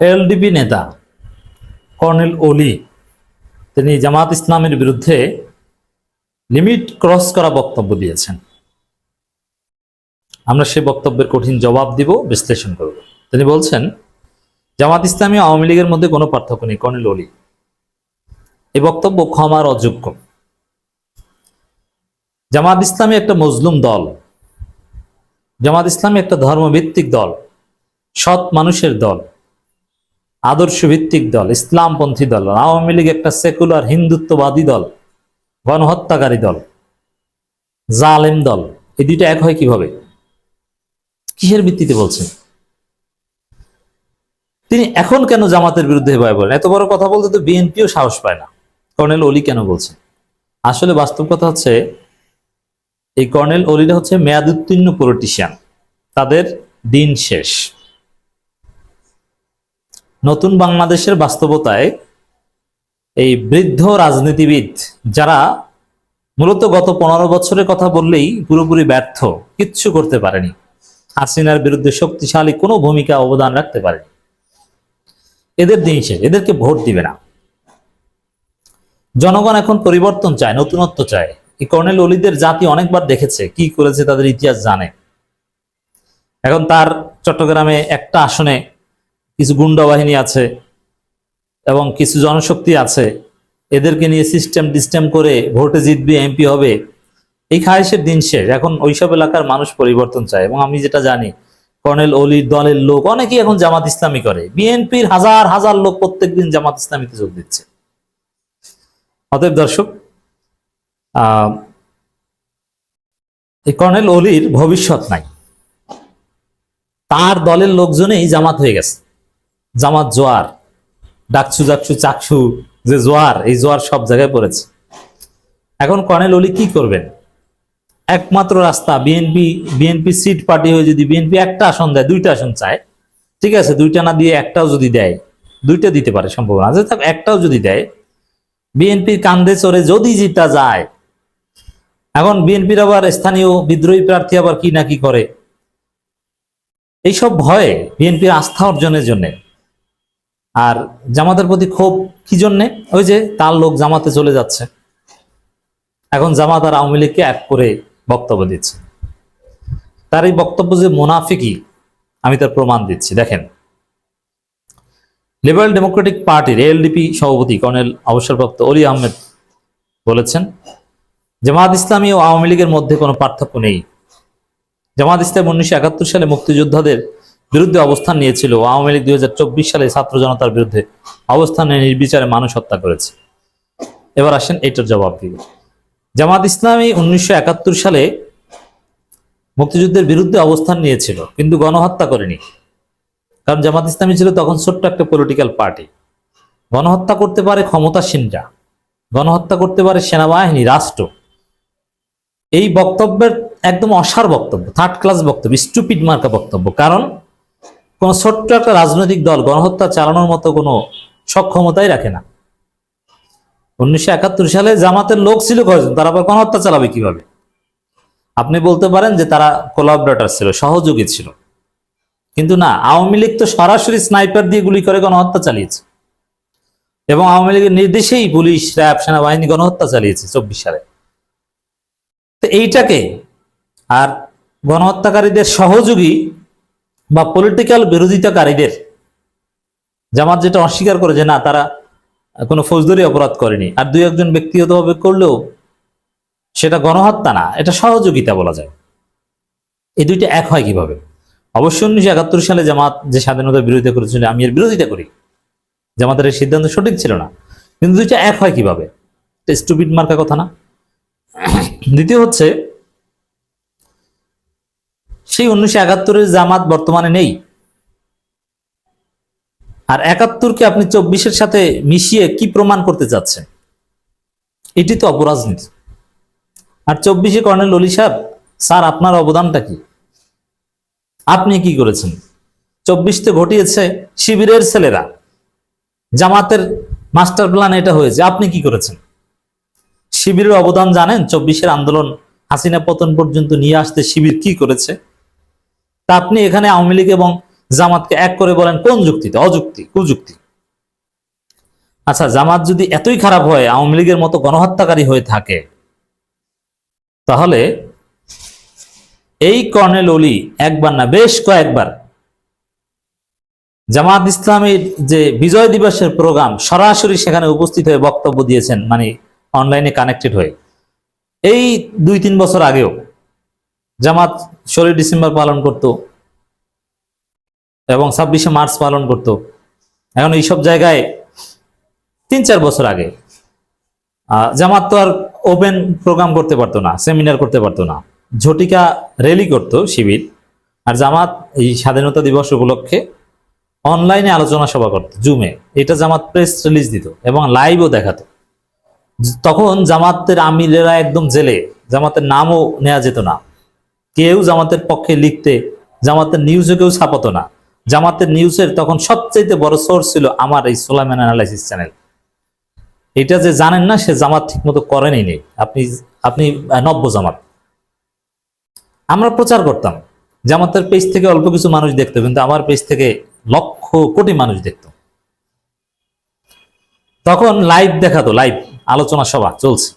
LDP নেতা colonel ওলি, তিনি জামাত ইসলামের বিরুদ্ধে লিমিট ক্রস করা বক্তব্য দিয়েছেন। আমরা সে বক্তব্যের কঠিন জবাব দিব, বিশ্লেষণ করব। তিনি বলছেন, জামাত ইসলামী আওয়ামী লীগের মধ্যে কোনো পার্থক্য নেই, কর্নেল ওলি। এই বক্তব্য ক্ষমার অযোগ্য। জামাত ইসলামী একটা মজলুম দল। জামাত ইসলামী একটা ধর্মভিত্তিক দল। সৎ মানুষের দল। আদর্শ ভিত্তিক দল, ইসলামপন্থী দল, আওয়ামী লীগ একটা সেকুলার হিন্দুত্ববাদী দল, গণহত্যাকারী দল, জালেম দল, এই দুইটা এক হয় কীভাবে? কিসের ভিত্তিতে বলছেন? তিনি এখন কেন জামাতের বিরুদ্ধে ভয় বলেন এত বড় কথা বলতে তো বিএনপিও সাহস পায় না। কর্নেল অলি কেন বলছেন? আসলে বাস্তব কথা হচ্ছে, এই কর্নেল অলিরা হচ্ছে মেয়াদ উত্তীর্ণ পলিটিশিয়ান। তাদের দিন শেষ। নতুন বাংলাদেশের বাস্তবতায় এই বৃদ্ধ রাজনীতিবিদ, যারা মূলত গত পনেরো বছরের কথা বললেই পুরোপুরি ব্যর্থ, কিচ্ছু করতে পারেনি। হাসিনার বিরুদ্ধে শক্তিশালী কোনো ভূমিকা অবদান রাখতে পারেনি। এদের দিন শেষ, এদেরকে ভোট দিবে না। জনগণ এখন পরিবর্তন চায়, নতুনত্ব চায়। এই কর্নেল অলিদের জাতি অনেকবার দেখেছে, কি করেছে তাদের ইতিহাস জানে। এখন তার চট্টগ্রামে একটা আসনে কিছু গুন্ডা বাহিনী আছে এবং কিছু জনশক্তি আছে, এদেরকে নিয়ে সিস্টেম ডিস্টেম করে ভোটে জিতবে এমপি হবে, এই খায়েশের দিন শেষ। এখন ওইসব এলাকার মানুষ পরিবর্তন চায় এবং আমি যেটা জানি, কর্নেল অলির দলের লোক, অনেকেই এখন জামাত ইসলামী করে। বিএনপির হাজার হাজার লোক প্রত্যেকদিন জামাত ইসলামীতে যোগ দিচ্ছে। অতএব দর্শক এই কর্নেল অলির ভবিষ্যৎ নাই। তার দলের লোকজনেই জামাত হয়ে গেছে। জামাত জোয়ার, ডাকছু ডাকছু চাকছু, যে জোয়ার, এই জোয়ার সব জায়গায় পড়েছে। এখন কর্নেল অলি কি করবেন? একমাত্র রাস্তা, বিএনপি বিএনপি সিট পার্টি হয়ে যদি বিএনপি একটা আসন দেয়, দুইটা আসন চায়, ঠিক আছে, দুইটা না দিয়ে একটাও যদি দেয়, দুইটা দিতে পারে সম্ভাবনা আছে। একটাও যদি দেয়, বিএনপির কান্দে চড়ে যদি জিতা যায়, এখন বিএনপির আবার স্থানীয় বিদ্রোহী প্রার্থী আবার কি না কি করে? এইসব ভয়ে বিএনপির আস্থা অর্জনের জন্য আর জামাতের প্রতি ক্ষোভ কি জন্যে? ওই যে তার লোক জামাতে চলে যাচ্ছে। এখন জামাত আর আওয়ামী লীগকে এক করে বক্তব্য দিচ্ছে। তার এই বক্তব্য যে মোনাফিকি আমি তার প্রমাণ দিচ্ছি। দেখেন, লিবারেল ডেমোক্রেটিক পার্টির এলডিপি সভাপতি কর্নেল অবসরপ্রাপ্ত অলি আহমেদ বলেছেন, জামাত ইসলামী ও আওয়ামী লীগের মধ্যে কোনো পার্থক্য নেই। জামাত ইসলাম উনিশশো একাত্তর সালে মুক্তিযোদ্ধাদের বিরুদ্ধে অবস্থান নিয়েছিল। আওয়ামী লীগ দুই হাজার চব্বিশ সালে ছাত্র জনতার বিরুদ্ধে অবস্থান নির্বিচারে মানুষ হত্যা করেছে। এবার আসেন এটার জবাব দিব জামাত ইসলামী উনিশশো একাত্তর সালে মুক্তিযুদ্ধের বিরুদ্ধে অবস্থান নিয়েছিল, কিন্তু গণহত্যা করেনি। কারণ জামাত ইসলামী ছিল তখন ছোট্ট একটা পলিটিক্যাল পার্টি গণহত্যা করতে পারে ক্ষমতাসীনরা গণহত্যা করতে পারে সেনাবাহিনী, রাষ্ট্র। এই বক্তব্যের একদম অসার বক্তব্য থার্ড ক্লাস বক্তব্য স্টুপিড মার্কা বক্তব্য। কারণ কোন ছোট্ট একটা রাজনৈতিক দল গণহত্যা চালানোর মতো কোনো সক্ষমতাই রাখে না। উনিশশো একাত্তর সালে জামাতের লোক ছিল কয়জন? তারা আবার গণহত্যা চালাবে কীভাবে? আপনি বলতে পারেন যে তারা কোলাবরেটর ছিল, সহযোগী ছিল। কিন্তু না, আওয়ামী লীগ তো সরাসরি স্নাইপার দিয়ে গুলি করে গণহত্যা চালিয়েছে। এবং আওয়ামী লীগের নির্দেশেই পুলিশ, র্যাব, সেনাবাহিনী গণহত্যা চালিয়েছে চব্বিশ সালে। তো এইটাকে আর গণহত্যাকারীদের সহযোগী বা পলিটিক্যাল বিরোধিতাকারীদের জামাত যেটা অস্বীকার করে যে না, তারা কোনো ফৌজদারি অপরাধ করেনি। আর দুই একজন ব্যক্তিগতভাবে করলেও সেটা গণহত্যা না, এটা সহযোগিতা বলা যায়। এই দুইটা এক হয় কীভাবে? অবশ্যই উনিশশো একাত্তর সালে জামাত যে স্বাধীনতার বিরোধিতা করেছিল, আমি এর বিরোধিতা করি। জামাতের এই সিদ্ধান্ত সঠিক ছিল না। কিন্তু দুইটা এক হয় কীভাবে? স্টুপিড মার্কা কথা না। দ্বিতীয় হচ্ছে সেই উনিশশো একাত্তরের জামাত বর্তমানে নেই। আর একাত্তরকে আপনি চব্বিশের সাথে মিশিয়ে কি প্রমাণ করতে চাচ্ছেন? এটি তো অপরাজনীতি। আর চব্বিশে কর্নেল অলি সাহেব, স্যার, আপনার অবদানটা কি? আপনি কি করেছেন? চব্বিশতে ঘটিয়েছে শিবিরের ছেলেরা। জামাতের মাস্টার প্ল্যান এটা হয়েছে। আপনি কি করেছেন? শিবিরের অবদান জানেন? চব্বিশের আন্দোলন হাসিনা পতন পর্যন্ত নিয়ে আসতে শিবির কি করেছে? তা আপনি এখানে আওয়ামী লীগ এবং জামাতকে এক করে বলেন কোন যুক্তিতে? অযুক্তি কুযুক্তি আচ্ছা জামাত যদি এতই খারাপ হয়, আওয়ামী লীগের মতো গণহত্যাকারী হয়ে থাকে, তাহলে এই কর্নেল অলি একবার না, বেশ কয়েকবার জামাত ইসলামের যে বিজয় দিবসের প্রোগ্রাম সরাসরি সেখানে উপস্থিত হয়ে বক্তব্য দিয়েছেন মানে অনলাইনে কানেক্টেড হয়ে। এই দুই তিন বছর আগেও জামাত ষোলোই ডিসেম্বর পালন করত এবং ছাব্বিশে মার্চ পালন করত। এখন এইসব জায়গায় তিন চার বছর আগে জামাত তো আর ওপেন প্রোগ্রাম করতে পারতো না সেমিনার করতে পারতো না। ঝটিকা র্যালি করতো শিবির, আর জামাত এই স্বাধীনতা দিবস উপলক্ষে অনলাইনে আলোচনা সভা করতো জুমে এটা জামাত প্রেস রিলিজ দিত এবং লাইভও দেখাতো। তখন জামাতের আমিরেরা একদম জেলে, জামাতের নামও নেওয়া যেত না। কেউ জামাতের পক্ষে লিখতে, জামাতের নিউজে কেউ ছাপাতো না। জামাতের নিউজের তখন সবচেয়ে বড় সোর্স ছিল আমার এই সোলাইমান অ্যানালাইসিস চ্যানেল এটা যে জানেন না, সে জামাত ঠিক মতো করেনই নেই আপনি আপনি নব্য জামাত। আমরা প্রচার করতাম। জামাতের পেজ থেকে অল্প কিছু মানুষ দেখতো, কিন্তু আমার পেজ থেকে লক্ষ কোটি মানুষ দেখতো। তখন লাইভ দেখাতো লাইভ আলোচনা সভা চলছে।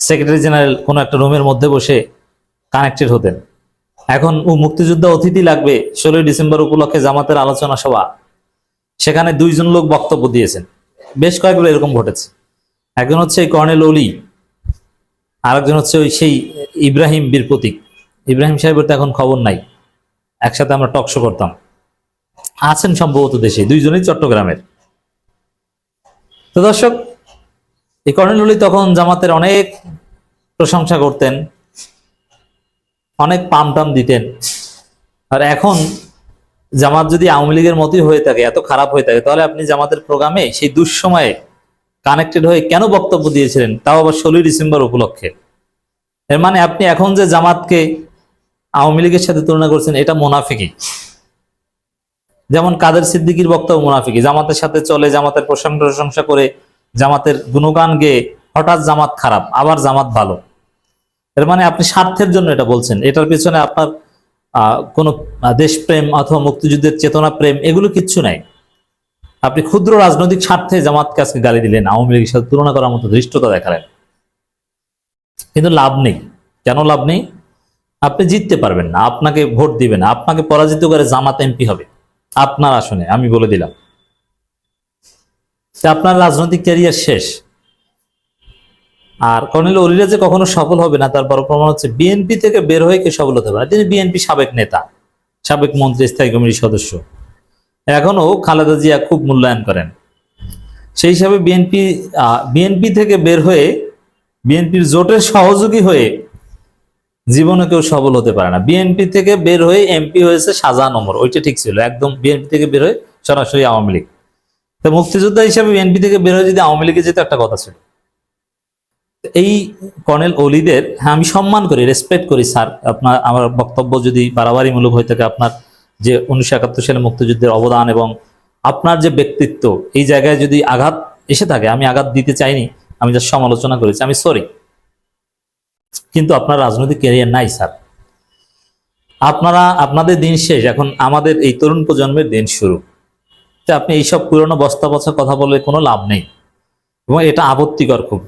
সেক্রেটারি জেনারেল কোনো একটা রুমের মধ্যে বসে কানেক্টেড হতেন। এখন ও মুক্তিযোদ্ধা অতিথি লাগবে ষোলোই ডিসেম্বর উপলক্ষে জামাতের আলোচনা সভা। সেখানে দুইজন লোক বক্তব্য দিয়েছেন। বেশ কয়েকবার এরকম ঘটেছে। একজন হচ্ছে কর্নেল অলি আরেকজন হচ্ছে ওই সেই ইব্রাহিম বীর প্রতীক। ইব্রাহিম সাহেবের তো এখন খবর নাই। একসাথে আমরা টকশো করতাম। আছেন সম্ভবত দেশে, দুইজনই চট্টগ্রামের। তো দর্শক, এই কর্নেল অলি তখন জামাতের অনেক প্রশংসা করতেন। অনেক পাম টাম দিতেন। আর এখন জামাত যদি আওয়ামী লীগের মতোই হয়ে থাকে, এত খারাপ হয়ে থাকে, তাহলে আপনি জামাতের প্রোগ্রামে সেই দুঃসময়ে কানেক্টেড হয়ে কেন বক্তব্য দিয়েছিলেন? তাও আবার ষোলোই ডিসেম্বর উপলক্ষে। এর মানে আপনি এখন যে জামাতকে আওয়ামী লীগের সাথে তুলনা করছেন, এটা মোনাফিকি যেমন কাদের সিদ্দিকির বক্তব্য মুনাফিকি জামাতের সাথে চলে, জামাতের প্রশংসা প্রশংসা করে জামাতের গুণগান গেয়ে হঠাৎ জামাত খারাপ, আবার জামাত ভালো। এর মানে আপনি স্বার্থের জন্য এটা বলছেন। এটার পেছনে আপনার কোনো দেশপ্রেম অথবা মুক্তিযুদ্ধের চেতনা, প্রেম, এগুলো কিচ্ছু নাই। আপনি ক্ষুদ্র রাজনৈতিক স্বার্থে জামাতকে আজকে গালি দিলেন, আওয়ামী লীগের সাথে তুলনা করার মতো ধৃষ্টতা দেখালেন। কিন্তু লাভ নেই। কেন লাভ নেই? আপনি জিততে পারবেন না, আপনাকে ভোট দিবে না, আপনাকে পরাজিত করে জামাত এমপি হবে। আপনার আসনে, আমি বলে দিলাম। আপনার রাজনৈতিক ক্যারিয়ার শেষ। আর কর্নেল অলিরা যে কখনো সফল হবে না, তার বড় প্রমাণ হচ্ছে বিএনপি থেকে বের হয়ে কে সফল হতে পারে? তিনি বিএনপি সাবেক নেতা, সাবেক মন্ত্রী, স্থায়ী কমিটির সদস্য। এখনও খালেদা জিয়া খুব মূল্যায়ন করেন। সেই হিসাবে বিএনপি বিএনপি থেকে বের হয়ে বিএনপির জোটের সহযোগী হয়ে জীবনে কেউ সফল হতে পারে না। বিএনপি থেকে বের হয়ে এমপি হয়েছে শাহজাহান ওমর ওইটা ঠিক ছিল। একদম বিএনপি থেকে বের হয়ে সরাসরি আওয়ামী লীগ। তো মুক্তিযোদ্ধা হিসাবে বিএনপি থেকে বের হয়ে যদি আওয়ামী লীগে যেত একটা কথা ছিল। এই কর্নেল অলিদের হ্যাঁ আমি সম্মান করি রেসপেক্ট করি স্যার আপনার, আমার বক্তব্য যদি বাড়াবাড়িমূলক হয়ে থাকে, আপনার যে উনিশশো একাত্তর সালে মুক্তিযুদ্ধের অবদান এবং আপনার যে ব্যক্তিত্ব, এই জায়গায় যদি আঘাত এসে থাকে, আমি আঘাত দিতে চাইনি, আমি যা সমালোচনা করেছি, আমি সরি কিন্তু আপনার রাজনৈতিক ক্যারিয়ার নাই স্যার আপনারা, আপনাদের দিন শেষ, এখন আমাদের এই তরুণ প্রজন্মের দিন শুরু। তো আপনি এইসব পুরনো বস্তা বছা কথা বলে কোনো লাভ নেই। এবং এটা আপত্তিকর খুব।